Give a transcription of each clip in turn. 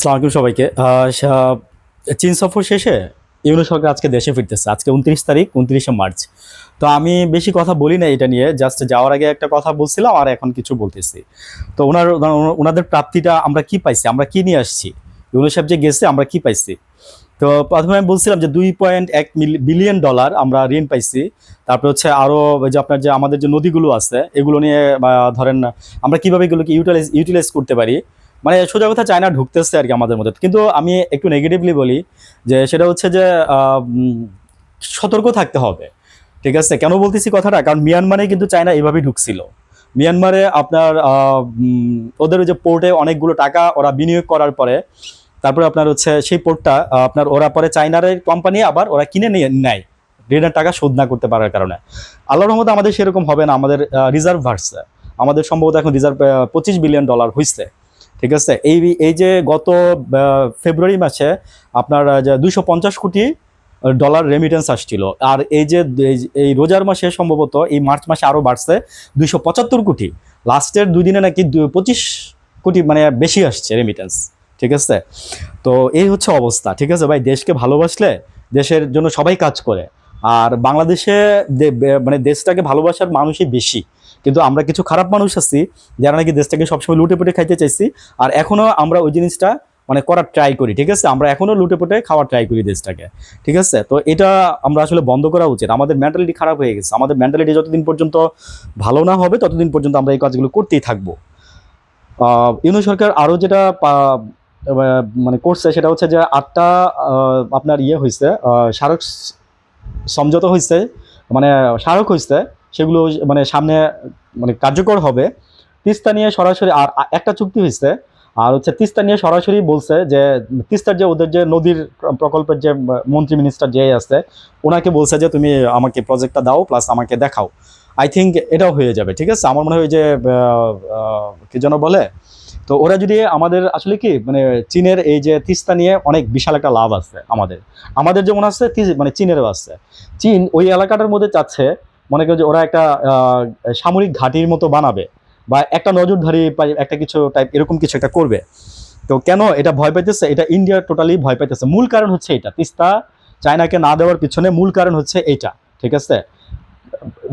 সালামালাইকুম সবাইকে। চীন সফর শেষে ইউনো সরকার আজকে দেশে ফিরতেছে। আজকে উনত্রিশ তারিখ, উনত্রিশে মার্চ। তো আমি বেশি কথা বলি না এটা নিয়ে, জাস্ট যাওয়ার আগে একটা কথা বলছিলাম আর এখন কিছু বলতেছি। তো ওনার, ওনাদের প্রাপ্তিটা আমরা কি পাইছি, আমরা কি নিয়ে আসছি? ইউনো সাহেব যে গেছে, আমরা কি পাইছি? তো প্রথমে আমি বলছিলাম যে দুই পয়েন্ট এক বিলিয়ন ডলার আমরা ঋণ পাইছি। তারপরে হচ্ছে আরও যে আপনার যে আমাদের যে নদীগুলো আছে, এগুলো নিয়ে ধরেন আমরা কীভাবে এগুলোকে ইউটিলাইজ ইউটিলাইজ করতে পারি? মানে সোজা কথা চায়না ঢুকতেছে আর কি আমাদের মধ্যে। কিন্তু আমি একটু নেগেটিভলি বলি যে সেটা হচ্ছে যে সতর্ক থাকতে হবে। ঠিক আছে? কেন বলতেছি কথাটা? কারণ মিয়ানমারে কিন্তু চায়না এভাবেই ঢুকছিল। মিয়ানমারে আপনার ওদের ওই যে পোর্টে অনেকগুলো টাকা ওরা বিনিয়োগ করার পরে, তারপরে আপনার হচ্ছে সেই পোর্টটা আপনার ওরা পরে চায়নার কোম্পানি আবার ওরা কিনে নিয়ে নেয়। ঋণের টাকা শোধ না করতে পারার কারণে। আল্লাহর রহমতে আমাদের সেরকম হবে না। আমাদের রিজার্ভ ভার্সে আমাদের সম্ভবত এখন রিজার্ভ পঁচিশ বিলিয়ন ডলার হয়েছে ঠিক আছে? এই এই যে গত ফেব্রুয়ারি মাসে আপনার দুইশো পঞ্চাশ কোটি ডলার রেমিটেন্স আসছিল। আর এই যে, এই- রোজার মাসে সম্ভবত এই মার্চ মাসে আরও বাড়ছে দুইশো পঁচাত্তর কোটি। লাস্টের দুই দিনে নাকি পঁচিশ কোটি মানে বেশি আসছে রেমিটেন্স ঠিক আছে? তো এই হচ্ছে অবস্থা। ঠিক আছে ভাই? দেশকে ভালোবাসলে দেশের জন্য সবাই কাজ করে। আর বাংলাদেশে মানে দেশটাকে ভালোবাসার মানুষই বেশি। কিন্তু আমরা কিছু খারাপ মানুষ আছি, যারা নাকি দেশটাকে সবসময় লুটে পুটে খাইতে চাইছি। আর এখনও আমরা ওই জিনিসটা মানে করার ট্রাই করি, ঠিক আছে? আমরা এখনও লুটে পুটে খাওয়ার ট্রাই করি দেশটাকে, ঠিক আছে? তো এটা আমরা আসলে বন্ধ করা উচিত। আমাদের মেন্টালিটি খারাপ হয়ে গেছে। আমাদের মেন্টালিটি যতদিন পর্যন্ত ভালো না হবে, ততদিন পর্যন্ত আমরা এই কাজগুলো করতেই থাকব। ইউনো সরকার আরও যেটা মানে করছে, সেটা হচ্ছে যে আটটা আপনার ইয়ে হয়েছে স্মারক সমঝোতা হয়েছে মানে স্মারক হয়েছে সেগুলো মানে সামনে মানে কার্যকর হবে। তিস্তা নিয়ে সরাসরি আর একটা চুক্তি হয়েছে আর হচ্ছে তিস্তা নিয়ে সরাসরি বলছে যে, তিস্তার যে ওদের যে নদীর প্রকল্পের যে মন্ত্রী মিনিস্টার যে আছে, ওনাকে বলছে যে, তুমি আমাকে প্রজেক্টটা দাও প্লাস আমাকে দেখাও। আই থিঙ্ক এটাও হয়ে যাবে, ঠিক আছে? আমার মনে হয় যে কি যেন বলে তো ওরা যদি আমাদের আসলে কি মানে চীনের এই যে তিস্তা নিয়ে অনেক বিশাল একটা লাভ আছে আমাদের। আমাদের যেমন আছে মানে চীনেরও আছে। চীন ওই এলাকাটার মধ্যে চাচ্ছে, মনে করো যে ওরা একটা সামরিক ঘাঁটির মতো বানাবে বা একটা নজরধারী একটা কিছু টাইপ এরকম কিছু একটা করবে। তো কেন এটা ভয় পাইতেছে? এটা ইন্ডিয়া টোটালি ভয় পাইতেছে। মূল কারণ হচ্ছে এটা। তিস্তা চায়নাকে না দেওয়ার পিছনে মূল কারণ হচ্ছে এইটা। ঠিক আছে?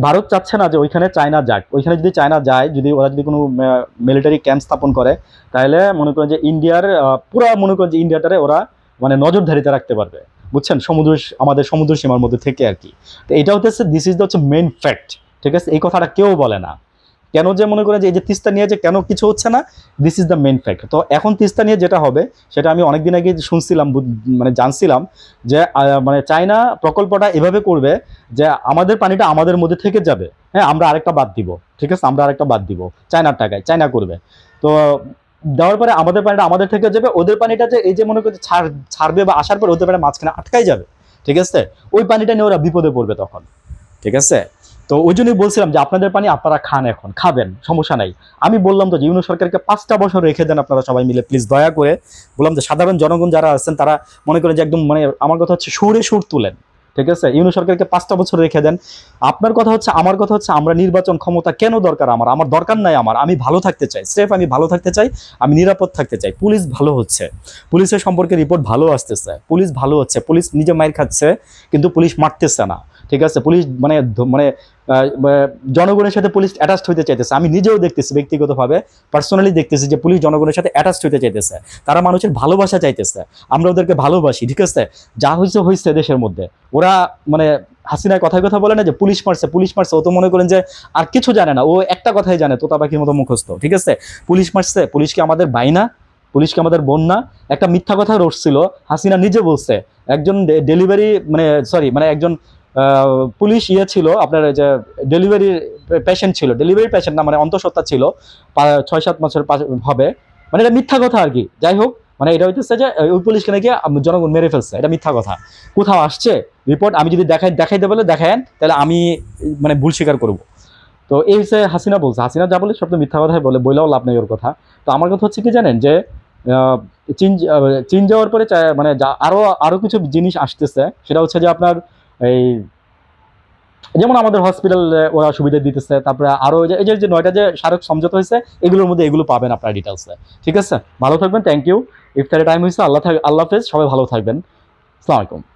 ভারত চাচ্ছে না যে ওইখানে চায়না যাক। ওইখানে যদি চায়না যায়, যদি ওরা যদি কোনো মিলিটারি ক্যাম্প স্থাপন করে, তাহলে মনে করেন যে ইন্ডিয়ার পুরো মনে করেন যে ইন্ডিয়াটারে ওরা মানে নজরধারিতে রাখতে পারবে। বুঝছেন? সমুদ্র, আমাদের সমুদ্র সীমার মধ্যে থেকে আর কি। তো এটা হচ্ছে দিস ইজ দ্য হচ্ছে মেন ফ্যাক্ট ঠিক আছে? এই কথাটা কেউ বলে না। কেন যে মনে করে যে এই যে তিস্তা নিয়ে যে কেন কিছু হচ্ছে না this is the main fact তো এখন তিস্তা নিয়ে যেটা হবে, সেটা আমি অনেকদিন আগে শুনছিলাম মানে জানছিলাম যে মানে চায়না প্রকল্পটা এভাবে করবে যে আমাদের পানিটা আমাদের মধ্যে থেকে যাবে। হ্যাঁ আমরা আরেকটা বাদ দিব, ঠিক আছে? আমরা আরেকটা বাদ দিব, চায়নার টাকায়, চায়না করবে। তো দেওয়ার পরে আমাদের পানিটা আমাদের থেকে যাবে, ওদের পানিটা যে এই যে মনে করছে ছাড় ছাড়বে বা আসার পর ওদের পানি মাঝখানে আটকাই যাবে, ঠিক আছে? ওই পানিটা নিয়ে ওরা বিপদে পড়বে তখন, ঠিক আছে? তো ওই জন্যই বলছিলাম যে আপনাদের পানি আপনারা খান এখন, খাবেন, সমস্যা নাই। আমি বললাম তো যে ইউনো সরকারকে পাঁচটা বছর রেখে দেন আপনারা সবাই মিলে প্লিজ দয়া করে। বললাম যে সাধারণ জনগণ যারা আছেন তারা মনে করেন যে একদম মানে আমার কথা হচ্ছে সুরে সুর তুলেন, ঠিক আছে? ইউনো সরকারকে পাঁচটা বছর রেখে দেন। আপনার কথা হচ্ছে, আমার কথা হচ্ছে আমরা নির্বাচন ক্ষমতা কেন দরকার আমার? আমার দরকার নাই আমার, আমি ভালো থাকতে চাই, স্রেফ আমি ভালো থাকতে চাই, আমি নিরাপদ থাকতে চাই। পুলিশ ভালো হচ্ছে, পুলিশের সম্পর্কে রিপোর্ট ভালো আসতেছে, পুলিশ ভালো হচ্ছে, পুলিশ নিজে মায়ের খাচ্ছে, কিন্তু পুলিশ মারতেছে না। ঠিক আছে? পুলিশ মানে মানে জনগণের সাথে পুলিশ অ্যাটাচড হইতে চাইতেছে। আমি নিজেও দেখতেছি, ব্যক্তিগতভাবে। পার্সোনালি দেখতেছি যে পুলিশ জনগণের সাথে অ্যাটাচড হইতে চাইতেছে। তারা মানুষের ভালোবাসা চাইতেছে। আমরা ওদেরকে ভালোবাসি, ঠিক আছে? যা হয়েছে হয়েছে দেশের মধ্যে। ওরা মানে হাসিনার কথায় কথা বলে না যে পুলিশ মারছে পুলিশ মারছে। ও তো মনে করেন যে আর কিছু জানে না। ও একটা কথাই জানে তোতা পাখির মতো মুখস্থ, ঠিক আছে? পুলিশ মারছে, পুলিশকে আমাদের ভাই না পুলিশকে আমাদের বোন না একটা মিথ্যা কথা রটছিল, হাসিনা নিজে বলছে। একজন ডেলিভারি মানে সরি মানে একজন পুলিশ ইয়ে ছিল, আপনার যে ডেলিভারি পেশেন্ট ছিল ডেলিভারি পেশেন্ট না মানে অন্তঃসত্ত্বা ছিল ছয় সাত পাশ- হবে। মানে এটা মিথ্যা কথা আর কি। যাই হোক মানে এটা হইতেছে যে, ওই পুলিশকে নাকি জনগণ মেরে ফেলছে, এটা মিথ্যা কথা। কোথাও আসছে রিপোর্ট আমি যদি দেখাই দেখাইতে বলে দেখেন তাহলে আমি মানে ভুল স্বীকার করব। তো এই হচ্ছে হাসিনা বলছে, হাসিনা যা বলে সব তো মিথ্যা কথাই বলে, বইলেও লাভ নেই ওর কথা। তো আমার কথা হচ্ছে কি জানেন যে চীন চীন যাওয়ার পরে মানে যা- আরও আরও কিছু জিনিস আসতেছে, সেটা হচ্ছে যে আপনার এই যেমন আমাদের হসপিটাল ওরা সুবিধা দিতেছে, তারপরে আরও এই যে- নয়টা যে স্মারক সমঝোতা হয়েছে, এগুলোর মধ্যে এগুলো পাবেন আপনার ডিটেলসে ঠিক আছে? ভালো থাকবেন থ্যাংক ইউ ইফতারের টাইম হয়েছে, আল্লাহ আল্লাহ হাফেজ, সবাই ভালো থাকবেন। আসসালামু আলাইকুম।